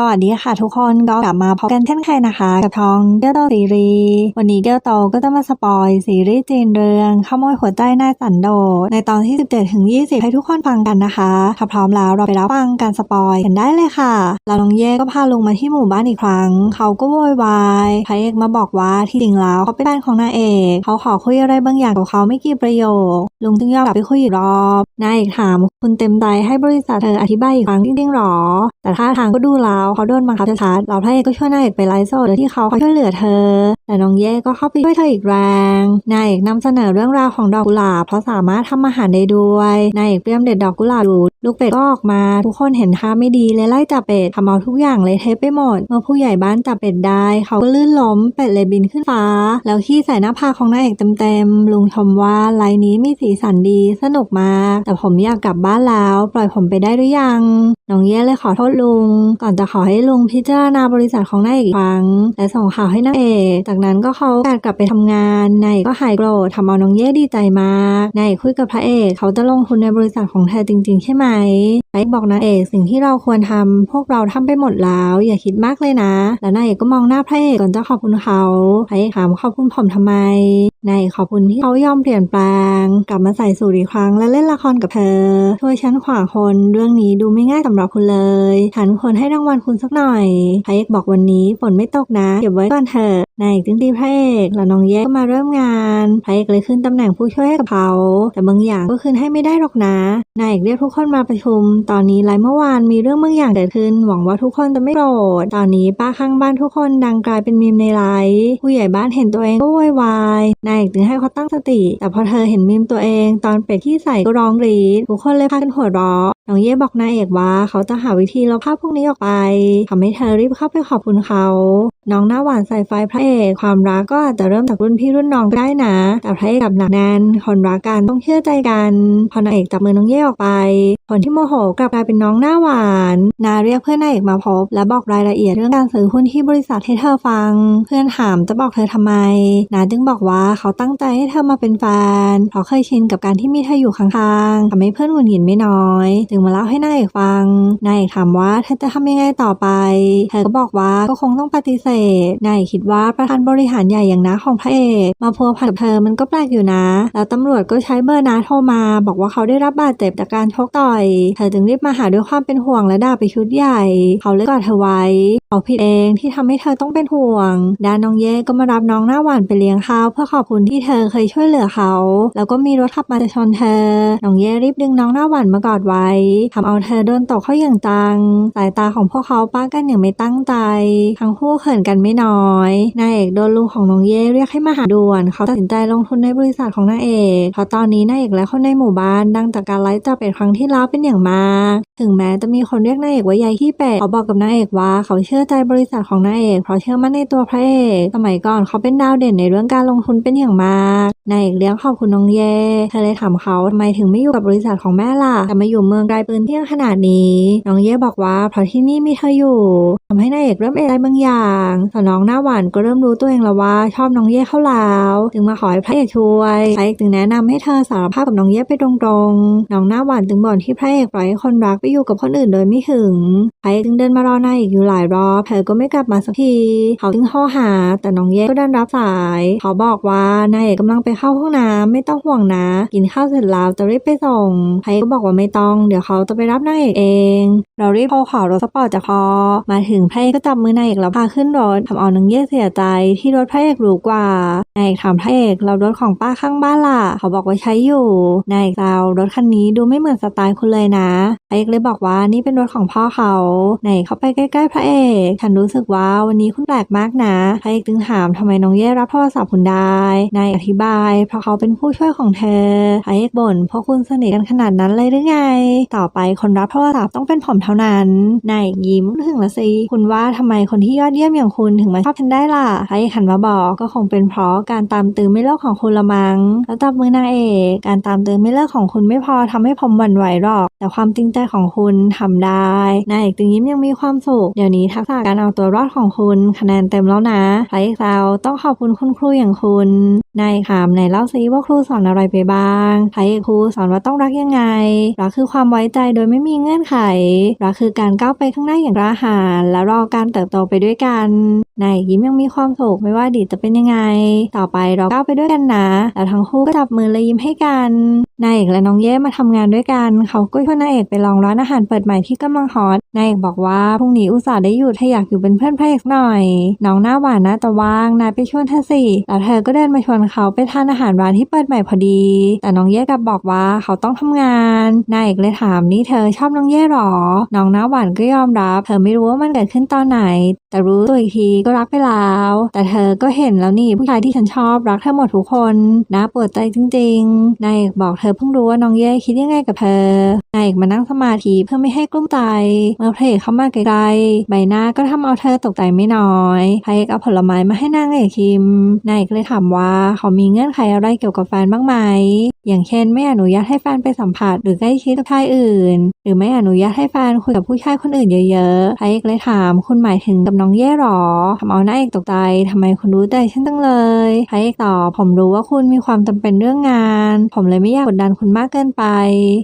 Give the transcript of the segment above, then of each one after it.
สวัสดีค่ะทุกคนก็กลับมาพบกันเช่นเคยนะคะ กับทองเกียวโตซีรีส์วันนี้เกียวโตก็จะมาสปอยซีรีส์จีนเรื่องขโมยหัวใจนายสันโดษในตอนที่ 17ถึง20 ให้ทุกคนฟังกันนะคะถ้าพร้อมแล้วเราไปรับฟังการสปอยกันได้เลยค่ะแล้วน้องเย่ก็พาลุงมาที่หมู่บ้านอีกครั้ง เขาก็โวยวายพระเอกมาบอกว่าที่จริงแล้วเขาเป็นแฟนของนางเอกเขาขอคุยอะไรบางอย่างกับเขาไม่กี่ประโยค ลุงจึงยอมกลับไปคุยอีกรอบนายเอกถามคุณเต็มใจให้บริษัทเธออธิบายอีกครั้งจริงๆหรอ แต่ท่าทางก็ดูแล้วเขาโดนบังคับชัดๆเราพระเอกก็ช่วยนายเอกไปไลฟ์สดโดยที่เขาคอยช่วยเหลือเธอ แต่น้องเย่ก็เข้าไปช่วยเธออีกแรงนายเอกนำเสนอเรื่องราวของดอกกุหลาบเพราะสามารถทำอาหารได้ด้วยนายเอกเตรียมเด็ดดอกกุหลาบดูลูกเป็ดก็ออกมาทุกคนเห็นท่าไม่ดีเลยไล่จับเป็ดทำเอาทุกอย่างเลยเทปไปหมด เมื่อผู้ใหญ่บ้านจับเป็ดได้เขาก็ลื่นล้มเป็ดเลยบินขึ้นฟ้า แล้วขี้ใส่หน้าผากของนายเอกเต็มๆลุงชมว่าไลน์นี้มีสีสันดีสนุกมากแต่ผมอยากกลับบ้านแล้ว ปล่อยผมไปได้หรือยังน้องเย่เลยขอโทษลุง ก่อนจะขอให้ลุงพิจารณาบริษัทของนายเอกอีกครั้ง และส่งข่าวให้นางเอกจากนั้นก็เขาการกลับไปทำงานนายเอกก็หายโกรธทำเอาน้องเย่ดีใจมากนายเอกคุยกับพระเอกเขาจะลงทุนในบริษัทของเธอจริง ๆ ใช่ไหมพระเอกบอกนางเอกสิ่งที่เราควรทำพวกเราทำไปหมดแล้ว อย่าคิดมากเลยนะ แล้วนายเอกก็มองหน้าพระเอกก่อนจะขอบคุณเขาพระเอกถามขอบคุณผมทำไมนายขอบคุณที่เขายอมเปลี่ยนแปลง กลับมาใส่สูตรอีกครั้งและเล่นละครกับเธอช่วยฉันขวางคนเรื่องนี้ดูไม่ง่ายสำหรับคุณเลยฉันควรให้รางวัลคุณสักหน่อยพระเอกบอกวันนี้ฝนไม่ตกนะเก็บไว้ก่อนเถอะนายเอกจึงตีพระเอกแล้วน้องแย่ก็มาเริ่มงานพระเอกเลยขึ้นตำแหน่งผู้ช่วยให้กับเขา แต่บางอย่างก็คืนให้ไม่ได้หรอกนะนายเอกเรียกทุกคนมาประชุม ตอนนี้ไลฟ์เมื่อวานมีเรื่องบางอย่างเกิดขึ้น หวังว่าทุกคนจะไม่โกรธตอนนี้ป้าข้างบ้านทุกคนดังกลายเป็นมีมในไลฟ์ผู้ใหญ่บ้านเห็นตัวเองก็โวยวายนายเอกจึงให้เขาตั้งสติ แต่พอเธอเห็นมีมตัวเอง ตอนเป็ดที่ใส่ก็ร้องรีดทุกคนเลยพากันหัวเราะน้องเย่บอกนายเอกว่าเขาจะหาวิธีลบภาพพวกนี้ออกไปทำให้เธอรีบเข้าไปขอบคุณเขา น้องหน้าหวานใส่ไฟพระเอกความรักก็อาจจะเริ่มจากรุ่นพี่รุ่นน้องก็ได้นะ แต่พระเอกกับหนักแน่นคนรักกันต้องเชื่อใจกันพอนางเอกจับมือน้องเย่ออกไป คนที่โมโหกลับกลายเป็นน้องหน้าหวาน นาเรียกเพื่อนนางเอกมาพบ และบอกรายละเอียดเรื่องการซื้อหุ้นที่บริษัทให้เธอฟัง เพื่อนถามจะบอกเธอทำไม นาจึงบอกว่าเขาตั้งใจให้เธอมาเป็นแฟนเพราะเคยชินกับการที่มีเธออยู่ข้างๆทำให้เพื่อนหงุดหงิดไม่น้อย จึงมาเล่าให้นางเอกฟังนายเอกถามว่าเธอจะทำยังไงต่อไป เธอก็บอกว่าก็คงต้องปฏิเสธนายคิดว่าประธานบริหารใหญ่อย่างน้าของพระเอกมาพัวพันกับเธอมันก็แปลกอยู่นะ แล้วตำรวจก็ใช้เบอร์น้าโทรมา บอกว่าเขาได้รับบาดเจ็บจากการชกต่อย เธอจึงรีบมาหาด้วยความเป็นห่วงและด่าไปชุดใหญ่ เขาเลยกอดเธอไว้เขาผิดเองที่ทำให้เธอต้องเป็นห่วงด้านน้องเย่ก็มารับน้องหน้าหวานไปเลี้ยงข้าวเพื่อขอบคุณที่เธอเคยช่วยเหลือเขา แล้วก็มีรถขับมาจะชนเธอ น้องเย่รีบดึงน้องหน้าหวานมากอดไว้ทำเอาเธอโดนตกเข้าอย่างจัง สายตาของพวกเขาป้ากันอย่างไม่ตั้งใจ ทั้งคู่เขินกันไม่น้อยนายเอกโดนลุงของน้องเย่เรียกให้มาหาด่วน เขาตัดสินใจลงทุนในบริษัทของนายเอกเพราะตอนนี้นายเอกและคนในหมู่บ้านดังจากการไลฟ์จับเป็ดครั้งที่แล้วเป็นอย่างมาก ถึงแม้จะมีคนเรียกนายเอกว่ายายขี้เป็ดเขาบอกกับนายเอกว่าเขาเชื่อใจบริษัทของนายเอกเพราะเชื่อมั่นในตัวพระเอกสมัยก่อนเขาเป็นดาวเด่นในเรื่องการลงทุนเป็นอย่างมากนายเอกเลี้ยงขอบคุณน้องเย่เธอเลยถามเขาทำไมถึงไม่อยู่กับบริษัทของแม่ล่ะแต่มาอยู่เมืองไกลปืนเที่ยงขนาดนี้ น้องเย่บอกว่าเพราะที่นี่มีเธออยู่ทำให้นายเอกเริ่มเอะใจบางอย่างส่วนน้องหน้าหวานก็เริ่มรู้ตัวเองแล้วว่าชอบน้องเย่เข้าแล้วจึงมาขอให้พระเอกช่วยพระเอกจึงแนะนำให้เธอสารภาพกับน้องเย่ไปตรงๆ น้องหน้าหวานจึงบ่นที่พระเอกปล่อยให้คนรักไปอยู่กับคนอื่นโดยไม่ถึงพระเอกจึงเดินมารอนายเอกอยู่หลายรอบเธอก็ไม่กลับมาสักทีเขาจึงโทรหา แต่น้องเย่ก็ดันรับสาย เขาบอกว่านายเอกกำลังไปเข้าห้องน้ำไม่ต้องห่วงนะ กินข้าวเสร็จแล้วจะรีบไปส่งพระเอกก็บอกว่าไม่ต้องเดี๋ยวเขาจะไปรับนายเอกเอง เรารีบโทรขอรถสปอร์ตจากพอมาถึงพระเอกก็จับมือนายเอกแล้วพาขึ้นรถทำเอาน้องเย่เสียใจที่รถพระเอกหรูกว่านายเอกถามพระเอกเรารถของป้าข้างบ้านล่ะ เขาบอกว่าใช้อยู่นายเอกเรารถคันนี้ดูไม่เหมือนสไตล์คุณเลยนะพระเอกเลยบอกว่านี่เป็นรถของพ่อเขานายเข้าไปใกล้ๆพระเอกฉันรู้สึกว่าวันนี้คุณแปลกมากนะพระเอกจึงถามทำไมน้องเย่รับโทรศัพท์คุณได้นายอธิบาย เพราะเขาเป็นผู้ช่วยของเธอพระเอกบ่นเพราะคุณสนิทกันขนาดนั้นเลยหรือไง ต่อไปคนรับโทรศัพท์ต้องเป็นผมเท่านั้นนายยิ้มถึงละสิคุณว่าทำไมคนที่ยอดเยี่ยมอย่างคุณถึงมาชอบฉันได้ล่ะพระเอกหันมาบอกก็คงเป็นเพราะการตามตือไม่เลิกของคุณละมังแล้วจับมือนางเอกการตามตือไม่เลิกของคุณไม่พอทำให้ผมหวั่นไหวหรอก แต่ความจริงใจของคุณทำได้นายเอกจึงยิ้มยังมีความสุขเดี๋ยวนี้ทักษาการเอาตัวรอดของคุณคะแนนเต็มแล้วนะพรเอกสาต้องขอบคุณคุณครูอย่างคุณนายถามไหนเล่าซิว่าครูสอนอะไรไปบ้างพรเอกครูสอนว่าต้องรักยังไงรักคือความไว้ใจโดยไม่มีเงื่อนไขรักคือการก้าวไปข้างหน้าอย่างกระหายและรอการเติบโตไปด้วยกันนายยิ้มยังมีความสุขไม่ว่าอดีตจะเป็นยังไง ต่อไปเราก้าวไปด้วยกันนะแล้วทั้งคู่ก็จับมือและยิ้มให้กันนายเอกและน้องเย่มาทำงานด้วยกัน เขาก็ชวนนายเอกไปลองร้านอาหารเปิดใหม่ที่กำลังฮอตนายเอกบอกว่าพรุ่งนี้อุตส่าห์ได้อยู่เธออยากอยู่เป็นเพื่อนพระเอกหน่อย น้องหน้าหวานนะแต่ว่างนายไปชวนเธอสิแล้วเธอก็เดินมาชวนเขาไปทานอาหารร้านที่เปิดใหม่พอดี แต่น้องเย่กลับบอกว่าเขาต้องทำงานนายเอกเลยถามนี่เธอชอบน้องเย่หรอ น้องหน้าหวานก็ยอมรับ เธอไม่รู้ว่ามันเกิดขึ้นตอนไหน แต่รู้ตัวอีกทีก็รักไปแล้ว แต่เธอก็เห็นแล้วนี่ผู้ชายที่ฉันชอบรักเธอหมดทุกคนน่าปวดใจจริงๆนายเอกบอกเธอเพิ่งรู้ว่าน้องเย่คิดยังไงกับเธอนายเอกมานั่งสมาธิเพื่อไม่ให้กลุ้มใจเมื่อพระเอกเข้ามาไกลๆใบหน้าก็ทำเอาเธอตกใจไม่น้อยพระเอกเอาผลไม้มาให้นางเอกชิมนายเอกเลยถามว่าเขามีเงื่อนไขอะไรเกี่ยวกับแฟนบ้างไหมอย่างเช่นไม่อนุญาตให้แฟนไปสัมผัสหรือใกล้ชิดกับชายอื่น หรือไม่อนุญาตให้แฟนคุยกับผู้ชายคนอื่นเยอะๆพระเอกเลยถามคุณหมายถึงกับน้องเย่หรอทำเอาหน้าเอกตกใจทำไมคุณรู้ใจฉันจังเลยพระเอกตอบผมรู้ว่าคุณมีความจำเป็นเรื่องงาน ผมเลยไม่อยากกดดันคุณมากเกินไป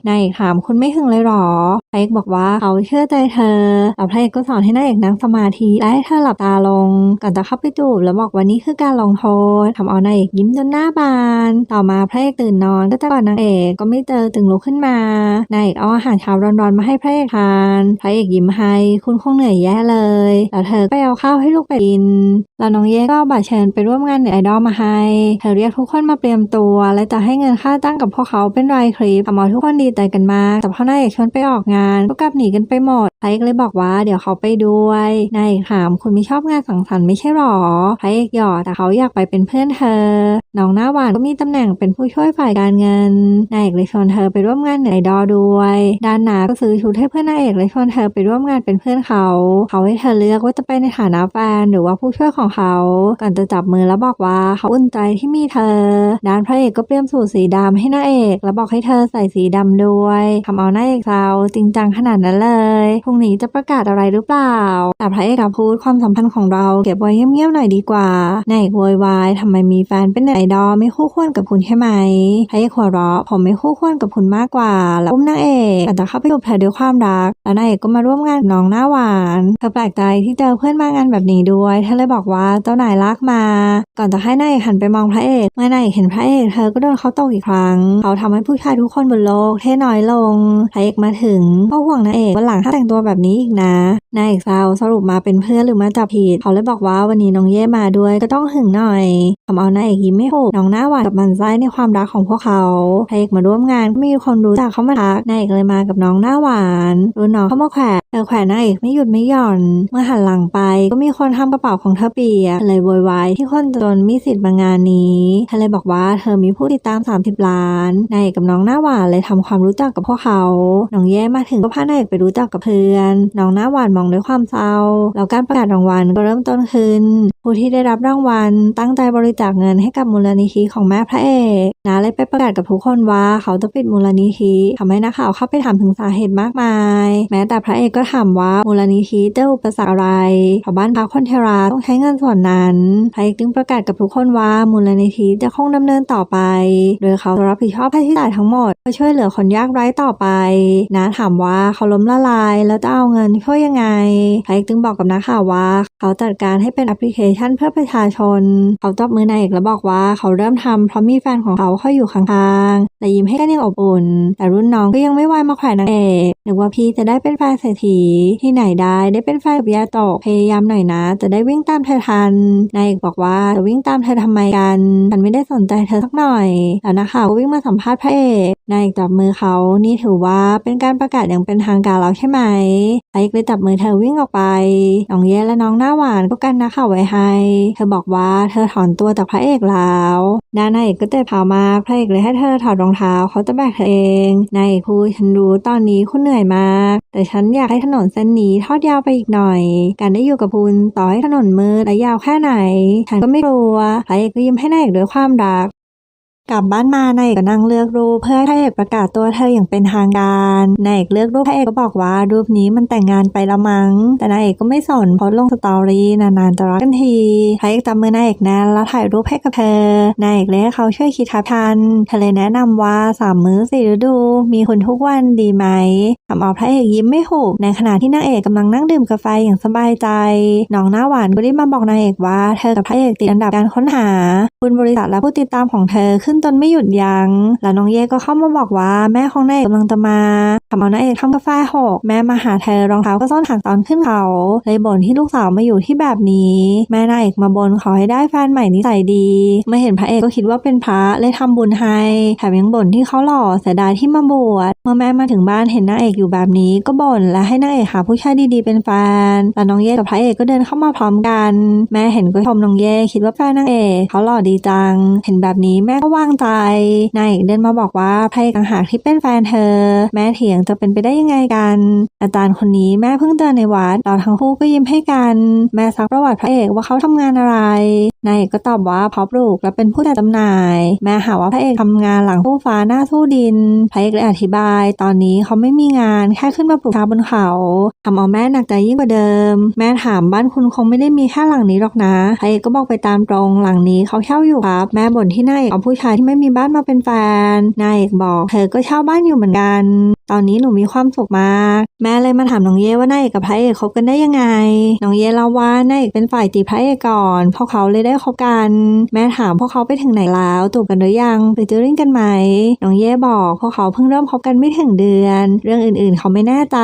นายเอกถามคุณไม่หึงเลยหรอพระเอกบอกว่าเขาเชื่อใจเธอแล้วพระเอกก็สอนให้นายเอกนั่งสมาธิและให้เธอหลับตาลงก่อนจะเข้าไปจูบแล้วบอกว่านี่คือการลงโทษทำเอานายเอกยิ้มจนหน้าบาน ต่อมาพระเอกตื่นนอนก็จะกอดนางเอกก็ไม่เจอจึงลุกขึ้นมานายเอกเอาอาหารเช้าร้อนๆมาให้พระเอกทานพระเอกยิ้มให้คุณคงเหนื่อยแย่เลยแล้วเธอก็เอาข้าวให้ลูกไปกิน แล้วน้องเย่ก็เอาบัตรเชิญไปร่วมงานเน็ตไอดอลมาให้ เธอเรียกทุกคนมาเตรียมตัว และจะให้เงินค่าจ้งกับพวกเขาเป็นรายคลิปทำเอทุกคนดีใจกันมาก แต่พอนายเอกชวนไปออกงานก็กลับหนีกันไปหมดพระเอกเลยบอกว่าเดี๋ยวเขาไปด้วยนายเอกถามคุณไม่ชอบงานสังสรรค์ไม่ใช่หรอพระเอกหยอดแต่เขาอยากไปเป็นเพื่อนเธอ น้องหน้าหวานก็มีตำแหน่งเป็นผู้ช่วยฝ่ายการเงินนายเอกเลยชวนเธอไปร่วมงานเน็ตไอดอลด้วยด้านหนาก็ซื้อชุดให้เพื่อนนายเอกเลยชวนเธอไปร่วมงานเป็นเพื่อนเขา เขาให้เธอเลือกว่าจะไปในฐานะแฟนหรือว่าผู้ช่วยของเขาก่อนจะจับมือแล้วบอกว่าเขาอุ่นใจที่มีเธอ ด้านพระเอกก็เตรียมสูทสีดำให้น้าเอก แล้วบอกให้เธอใส่สีดำด้วยทำเอาหน้าเอกเราจริงจังขนาดนั้นเลยพรุ่งนี้จะประกาศอะไรหรือเปล่า แต่พระเอกกับพูดความสัมพันธ์ของเราเก็บไว้เงียบๆหน่อยดีกว่านาเอกโวยวายทำไมมีแฟนเป็นเน็ตไอดอลไม่คู่ควรกับคุณใช่ไหมพระเอกหัวเราะผมไม่คู่ควรกับคุณมากกว่า แล้วอุ้มนางเอกก่อนจะเข้าไปจูบเธอด้วยความรัก แล้วนางเอกก็มาร่วมงานน้องหน้าหวานเธอแปลกใจที่เจอเพื่อนมางานแบบนี้ด้วยเธอเลยบอกว่าเจ้านายลากมาก่อนจะให้นายหันไปมองพระเอกเมื่อนายเห็นพระเอกเธอก็โดนเขาตกอีกครั้ง เขาทำให้ผู้ชายทุกคนบนโลกเท่น้อยลง พระเอกมาถึงก็ห่วงนายเอกวันหลังถ้าแต่งตัวแบบนี้อีกนะนายเอกเศร้าสรุปมาเป็นเพื่อนหรือมาจับผิด เขาเลยบอกว่าวันนี้น้องเย่มาด้วยก็ต้องหึงหน่อยทำเอานายเอกยิ้มไม่ถูกน้องหน้าหวานกับมันไส้ในความรักของพวกเขาพระเอกมาร่วมงานก็มีคนรู้จักเขามาทักนายเอกเลยมากับน้องหน้าหวานรุ่นน้องเข้ามาแขวะเธอแขวนนางเอกไม่หยุดไม่หย่อน เมื่อหันหลังไป ก็มีคนทำกระเป๋าของเธอเปียกเลยโวยวายที่คนจนมีสิทธิ์มางานนี้เธอเลยบอกว่าเธอมีผู้ติดตาม 30 ล้าน นายเอกกับน้องหน้าหวานเลยทำความรู้จักกับพวกเขา น้องแย่มาถึงก็พานายเอกไปรู้จักกับเพื่อน น้องหน้าหวานมองด้วยความเศร้า แล้วการประกาศรางวัลก็เริ่มต้นขึ้น ผู้ที่ได้รับรางวัลตั้งใจบริจาคเงินให้กับมูลนิธิของแม่พระเอกนาเลยไปประกาศกับทุกคนว่าเขาจะปิดมูลนิธิทำให้นักข่าวเข้าไปถามถึงสาเหตุมากมาย แม้แต่พระเอกก็ถามว่ามูลนิธิเจออุปสรรคอะไรชาวบ้านพักคนเทราต้องใช้เงินส่วนนั้นพระเอกจึงประกาศกับทุกคนว่ามูลนิธิจะคงดำเนินต่อไป โดยเขาจะรับผิดชอบค่าใช้จ่ายทั้งหมดเพื่อช่วยเหลือคนยากไร้ต่อไปนะถามว่าเขาล้มละลายแล้วจะเอาเงินช่วยยังไงพเอกจึงบอกกับนักข่าวว่า เขาจัดการให้เป็นแอปพลิเคชันเพื่อประชาชน เขาตบมือนายเอกแล้วบอกว่าเขาเริ่มทำเพราะมีแฟนของเขาเข้าอยู่ข้างๆและยิ้มให้กันอย่างอบอุ่น แต่รุ่นน้องก็ยังไม่วายมาแขวนนางเอกนึกว่าพี่จะได้เป็นแฟนเศรษฐีที่ไหนได้ได้เป็นแฟนกับยาตะพยายามหน่อยนะ จะได้วิ่งตามเธอทันนายเอกบอกว่าจะวิ่งตามเธอทำไมกัน ฉันไม่ได้สนใจเธอสักหน่อย แล้วนักข่าวก็วิ่งมาสัมภาษณ์พระเอกนายเอกจับมือเขา นี่ถือว่าเป็นการประกาศอย่างเป็นทางการแล้วใช่ไหมพระเอกเลยจับมือเธอวิ่งออกไปน้องเย่และน้องหน้าหวานก็กันนักข่าวไว้ให้ เธอบอกว่าเธอถอนตัวจากพระเอกแล้วด้านนายเอกก็เจ็บเท้ามากพระเอกเลยให้เธอถอดรองเท้าเขาจะแบกเธอเอง นายเอกพูดฉันรู้ตอนนี้คุณเหนื่อยมาก แต่ฉันอยากให้ถนนเส้นนี้ทอดยาวไปอีกหน่อย การได้อยู่กับคุณต่อให้ถนนมืดและยาวแค่ไหน ฉันก็ไม่กลัวพระเอกก็ยิ้มให้นายเอกด้วยความรัก กลับบ้านมานายเอกก็นั่งเลือกรูปเพื่อให้พระเอกประกาศตัวเธออย่างเป็นทางการนายเอกเลือกรูปพระเอกก็บอกว่ารูปนี้มันแต่งงานไปละมั้ง แต่นายเอกก็ไม่สนโพสต์ลงสตอรี่นานๆจะรักกันทีพระเอกจับมือนายเอกแน่นแล้วถ่ายรูปให้กับเธอนายเอกเลยให้เขาช่วยคิดทับทันเธอเลยแนะนำว่าสามมื้อสี่ฤดู มีคุณทุกวันดีไหมทำเอาพระเอกยิ้มไม่หุบในขณะที่นางเอกกำลังนั่งดื่มกาแฟอย่างสบายใจน้องหน้าหวานก็รีบมาบอกนางเอกว่าเธอกับพระเอกติดอันดับการค้นหาคุณบริษัทและผู้ติดตามของเธอขึ้นจนไม่หยุดยัง้ง แล้วน้องเย่ก็เข้ามาบอกว่าแม่ของนายเอกกำลังจะมาทำเอานายเอกทำกาแฟหกแม่มาหาเธอรองเท้าก็ซ่อนหางตอนขึ้นเขาเลยบ่นที่ลูกสาวมาอยู่ที่แบบนี้ แม่นายเอกมาบนขอให้ได้แฟนใหม่นิสัยดีเมื่อเห็นพระเอกก็คิดว่าเป็นพระเลยทำบุญให้แถมยังบ่นที่เขาหล่อเสียดายที่มาบวชเมื่อแม่มาถึงบ้านเห็นนางเอกอยู่แบบนี้ก็บ่นและให้นางเอกหาผู้ชายดีๆเป็นแฟนแล้วน้องเย่กับพระเอกก็เดินเข้ามาพร้อมกัน แม่เห็นก็ชมน้องเย่คิดว่าแฟนนางเอกเขาหล่อดีจัง เห็นแบบนี้แม่ก็ว่างใจนายเอกเดินมาบอกว่าพระเอกต่างหากที่เป็นแฟนเธอ แม่เถียงจะเป็นไปได้ยังไงกัน อาจารย์คนนี้แม่เพิ่งเจอในวัดเราทั้งคู่ก็ยิ้มให้กัน แม่ซักประวัติพระเอกว่าเขาทำงานอะไรนายเอกก็ตอบว่าเพาะปลูกและเป็นผู้จัดจำหน่าย แม่หาว่าพระเอกทำงานหลังตู้ฟ้าหน้าสู้ดินพระเอกเลยอธิบาย ตอนนี้เขาไม่มีงานแค่ขึ้นมาปลูกชาบนเขาทำเอาแม่หนักใจยิ่งกว่าเดิม แม่ถามบ้านคุณคงไม่ได้มีแค่หลังนี้หรอกนะพระเอกก็บอกไปตามตรงหลังนี้เขาเช่าอยู่ครับ แม่บ่นที่นายเอกเอาผู้ชายที่ไม่มีบ้านมาเป็นแฟน นายเอกบอก เธอก็เช่าบ้านอยู่เหมือนกัน ตอนนี้หนูมีความสุขมาก แม่เลยมาถามน้องเย่ว่านายเอกกับพระเอกคบกันได้ยังไง น้องเย่เล่าว่านายเอกเป็นฝ่ายจีพระเอกก่อนพวกเขาเลยได้คบกัน แม่ถามพวกเขาไปถึงไหนแล้วจูบกันหรือยังไปเจอริ่งกันไหมน้องเย่บอกพวกเขาเพิ่งเริ่มคบกันไม่ถึงเดือน เรื่องอื่นๆ เขาไม่แน่ใจ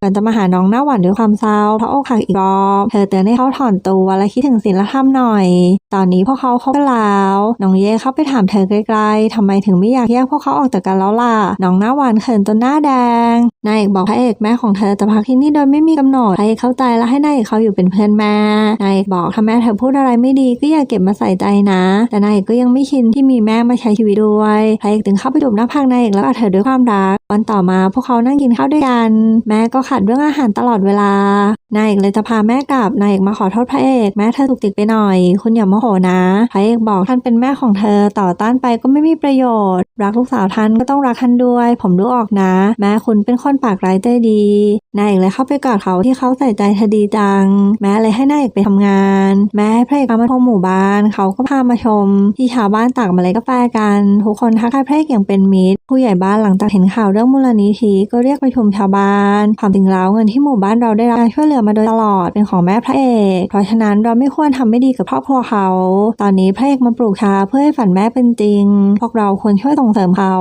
ก่อนจะมาหาน้องหน้าหวานด้วยความเศร้าเพราะอกหักอีกรอบเธอเตือนให้เขาถอนตัวและคิดถึงศีลธรรมหน่อย ตอนนี้พวกเขาคบกันแล้วน้องเย่เข้าไปถามเธอไกลๆทำไมถึงไม่อยากแยกพวกเขาออกจากกันแล้วล่ะน้องหน้าหวานเขินจนหน้าแดงนายเอกบอกพระเอกแม่ของเธอจะพักที่นี่โดยไม่มีกำหนดพรเอกเข้าใจและให้นายเขาอยู่เป็นเพื่อนแม่นายเอกบอกถ้าแม่เธอพูดอะไรไม่ดีก็อย่าเก็บมาใส่ใจนะ แต่นายเอกก็ยังไม่ชินที่มีแม่มาใช้ชีวิตด้วยพรเอกถึงเข้าไปดูหน้าพักนายเอกแล้วกอดเธอด้วยความรักวันต่อมาพวกเขานั่งกินข้าวด้วยกัน แม่ก็ขัดเรื่องอาหารตลอดเวลานายเอกเลยจะพาแม่กลับนายเอกมาขอโทษพระเอกแม่เธอถูกติดไปหน่อย คุณอย่าโมโหนะพระเอกบอกท่านเป็นแม่ของเธอต่อต้านไปก็ไม่มีประโยชน์ รักลูกสาวท่านก็ต้องรักท่านด้วย ผมรู้ออกนะ แม่คุณเป็นคนปากร้ายใจดีนายเอกเลยเข้าไปกอดเขาที่เขาใส่ใจเธอดีจัง แม่เลยให้นายเอกไปทำงาน แม่ให้พระเอกพามาชมหมู่บ้าน เขาก็พามาชม ที่ชาวบ้านตักมาเลยกาแฟกัน ทุกคนทักทายพระเอกอย่างเป็นมิตร ผู้ใหญ่บ้านหลังจากเห็นข่าวเรื่องมูลนิธิก็เรียกประชุมชาวบ้านความจริงแล้วเงินที่หมู่บ้านเราได้รับการช่วยเหลือมาโดยตลอดเป็นของแม่พระเอก เพราะฉะนั้นเราไม่ควรทำไม่ดีกับครอบครัวเขา ตอนนี้พระเอกมาปลูกชาเพื่อให้ฝันแม่เป็นจริง พวกเราควรช่วยส่งเสริมเขา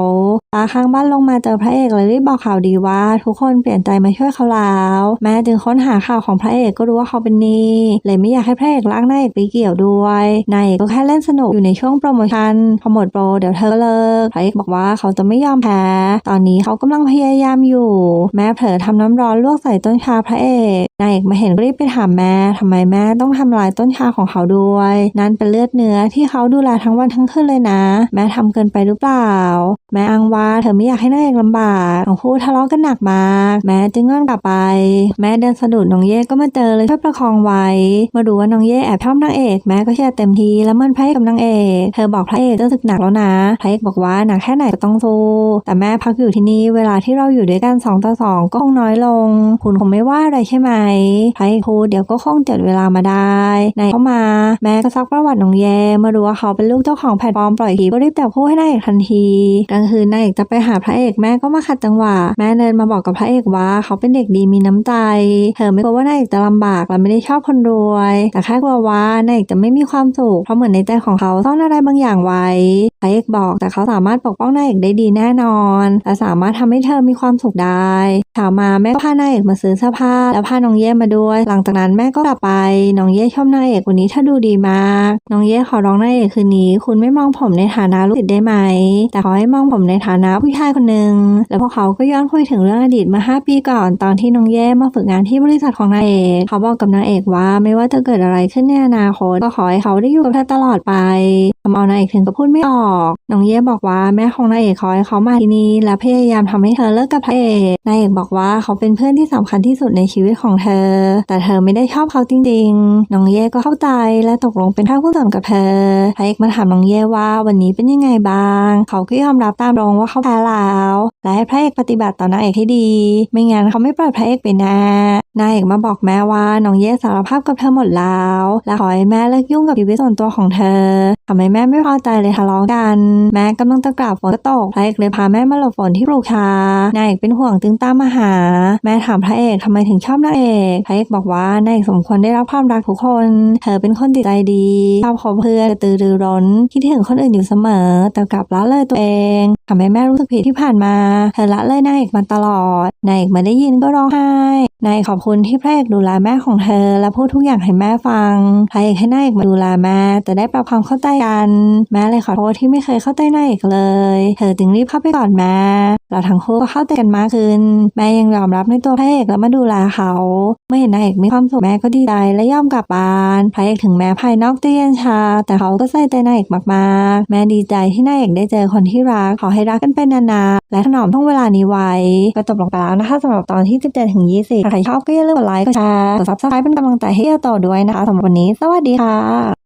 ตาข้างบ้านลงมาเจอพระเอกเลยรีบบอกข่าวดีว่า ทุกคนเปลี่ยนใจมาช่วยเขาแล้วแม่จึงค้นหาข่าวของพระเอกก็รู้ว่าเขาเป็นหนี้เลยไม่อยากให้พระเอกลากนายเอกไปเกี่ยวด้วยนายเอกก็แค่เล่นสนุกอยู่ในช่วงโปรโมชั่นพอหมดโปรเดี๋ยวเธอเลิกพระเอกบอกว่าเขาจะไม่ยอมแพ้ ตอนนี้เขากำลังพยายามอยู่ แม่เผลอทำน้ำร้อนลวกใส่ต้นชาพระเอกนายเอกมาเห็นรีบไปถามแม่ทำไมแม่ต้องทำลายต้นชาของเขาด้วย นั่นเป็นเลือดเนื้อที่เขาดูแลทั้งวันทั้งคืนเลยนะ แม่ทำเกินไปหรือเปล่า แม่อ้างว่าเธอไม่อยากให้นายเอกลำบากทั้งคู่ทะเลาะกันหนักมากแม่จึงงอนกลับไป แม่เดินสะดุดน้องเย่ก็มาเจอเลยช่วยประคองไว้มาดูว่าน้องเย่แอบชอบนางเอก แม่ก็แช่เต็มทีแล้วมันพระเอกกับนางเอกเธอบอกพระเอกจะสึกหนักแล้วนะพระเอกบอกว่าหนักแค่ไหนก็ต้องสู้แต่แม่พักอยู่ที่นี่เวลาที่เราอยู่ด้วยกันสองต่อสองก็คงน้อยลง คุณคงไม่ว่าอะไรใช่ไหมพระเอกพูดเดี๋ยวก็คงจัดเวลามาได้นายเข้ามา แม่ก็ซักประวัติน้องเย่มาดูว่าเขาเป็นลูกเจ้าของแพลตฟอร์มปล่อยคลิปก็รีบจับคู่ให้นายเอกทันทีกลางคืนนายเอกจะไปหาพระเอกแม่ก็มาขัดจังหวะแม่เดินมาบอกกับพระเอกว่าเขาเป็นเด็กดีมีน้ำใจ เธอไม่กลัวว่านายเอกจะลำบากและไม่ได้ชอบคนรวย แต่แค่กลัวว่านายเอกจะไม่มีความสุขเพราะเหมือนในใจของเขาซ่อนอะไรบางอย่างไว้พระเอกบอกแต่เขาสามารถปกป้องนายเอกได้ดีแน่นอนและสามารถทำให้เธอมีความสุขได้เช้ามาแม่ก็พานายเอกมาซื้อเสื้อผ้าแล้วพาน้องเย่มาด้วย หลังจากนั้นแม่ก็กลับไปน้องเย่ชอบนายเอกวันนี้ถ้าดูดีมากน้องเย่ขอร้องนายเอกคืนนี้ คุณไม่มองผมในฐานะลูกศิษย์ได้ไหม แต่ขอให้มองผมในฐานะผู้ชายคนหนึ่งแล้วพวกเขาก็ย้อนคุยถึงเรื่องอดีตมา5ปีก่อนตอนที่น้องเย่มาฝึกงานที่บริษัทของนายเอกเขาบอกกับนางเอกว่าไม่ว่าจะเกิดอะไรขึ้นในอนาคตก็ขอให้เขาได้อยู่กับเธอตลอดไปทำเอานางเอกถึงกับพูดไม่ออกน้องเย่บอกว่าแม่ของนางเอกขอให้เขามาที่นี่และพยายามทำให้เธอเลิกกับพระเอกนางเอกบอกว่าเขาเป็นเพื่อนที่สำคัญที่สุดในชีวิตของเธอ แต่เธอไม่ได้ชอบเขาจริงๆน้องเย่ก็เข้าใจและตกลงเป็นข้าคู่สนกับเธอพระเอกมาถามน้องเย่ว่าวันนี้เป็นยังไงบ้าง เขาก็ยอมรับตามตรงว่าเขาแพ้แล้วและให้พระเอกปฏิบัติต่อนางเอกให้ดีไม่งั้นเขาไม่ปล่อยพระเอกไปแน่นางเอกมาบอกแม่ว่าน้องเย่สารภาพกับเธอหมดแล้ว และขอให้แม่เลิกยุ่งกับชีวิตส่วนตัวของเธอทำให้แม่ไม่พอใจเลยทะเลาะกัน แม่กำลังจะกราบฝนก็ตกพระเอกเลยพาแม่มาหลบฝนที่ปลูกชานางเอกเป็นห่วงตึงตามมาหา แม่ถามพระเอกทำไมถึงชอบนางเอกพระเอกบอกว่านางเอกสมควรได้รับความรักทุกคน เธอเป็นคนจิตใจดีชอบคบเพื่อนกระตือรือร้นคิดถึงคนอื่นอยู่เสมอ แต่กลับละเลยตัวเองทำให้แม่รู้สึกผิดที่ผ่านมา เธอละเลยนางเอกมาตลอดนางเอกมาได้ยินก็ร้องไห้นายขอบคุณที่พระเอกดูแลแม่ของเธอ และพูดทุกอย่างให้แม่ฟังพระเอกให้นายเอกมาดูแลแม่แต่ได้ปรับความเข้าใจกัน แม่เลยขอโทษที่ไม่เคยเข้าใจนายเอกเลย เธอจึงรีบเข้าไปกอดแม่ เราทั้งคู่ก็เข้าใจกันมากขึ้น แม่ยังยอมรับในตัวพระเอกและมาดูแลเขาเมื่อเห็นนายเอกมีความสุขแม่ก็ดีใจและยอมกลับบ้านพระเอกถึงแม้ภายนอกจะเย็นชา แต่เขาก็ใส่ใจนายเอกมากๆ แม่ดีใจที่นายเอกได้เจอคนที่รักขอให้รักกันไปนานๆและถนอมท่วงเวลานี้ไว้ก็จบลงไปแล้วนะคะสำหรับตอนที่ 17ถึง20ถ้าใครชอบก็อย่าลืมกดไลค์กดแชร์กด subscribe เป็นกำลังใจให้เอโตด้วยนะคะสำหรับวันนี้ สวัสดีค่ะ